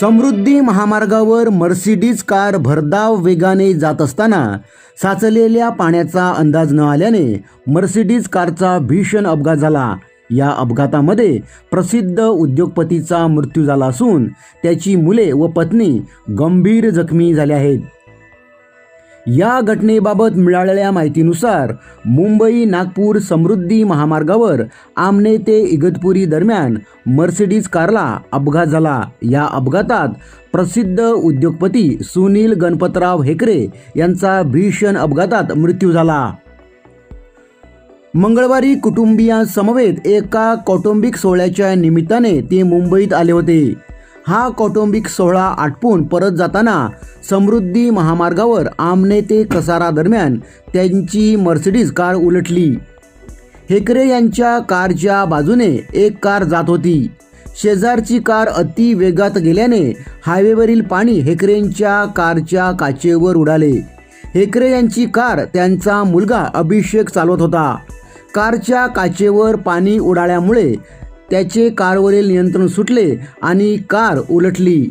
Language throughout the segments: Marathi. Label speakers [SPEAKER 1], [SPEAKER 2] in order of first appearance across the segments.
[SPEAKER 1] समृद्धी महामार्गावर मर्सिडीज कार भरधाव वेगाने जात असताना साचलेल्या पाण्याचा अंदाज न आल्याने मर्सिडीज कारचा भीषण अपघात झाला. या अपघातामध्ये प्रसिद्ध उद्योगपतीचा मृत्यू झाला असून त्याची मुले व पत्नी गंभीर जखमी झाले आहेत. या घटनेबाबत मिळालेल्या माहितीनुसार मुंबई नागपूर समृद्धी महामार्गावर आमने ते इगतपुरी दरम्यान मर्सिडीज कारला अपघात झाला. या अपघातात प्रसिद्ध उद्योगपती सुनील गणपतराव हेकरे यांचा भीषण अपघातात मृत्यू झाला. मंगळवारी कुटुंबियांसमवेत एका कौटुंबिक सोहळ्याच्या निमित्ताने ते मुंबईत आले होते. हा कौटुंबिक सोहळा आटपून परत जाताना समृद्धी महामार्गावर आमने ते कसारा दरम्यान त्यांची मर्सिडीज कार उलटली. हेकरे यांच्या कारच्या बाजूने एक कार जात होती. शेजारची कार अति वेगात गेल्याने हायवेवरील पाणी हेकरेंच्या कारच्या काचेवर उडाले. हेकरे यांची कार त्यांचा मुलगा अभिषेक चालवत होता. कारच्या काचेवर पाणी उडाल्यामुळे त्याचे कारवरील नियंत्रण सुटले आणि कार उलटली.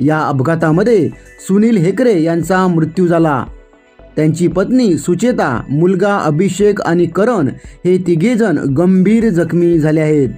[SPEAKER 1] या अपघातामध्ये सुनील हेकरे यांचा मृत्यू झाला. त्यांची पत्नी सुचेता मुलगा अभिषेक आणि करण हे तिघेजण गंभीर जखमी झाले आहेत.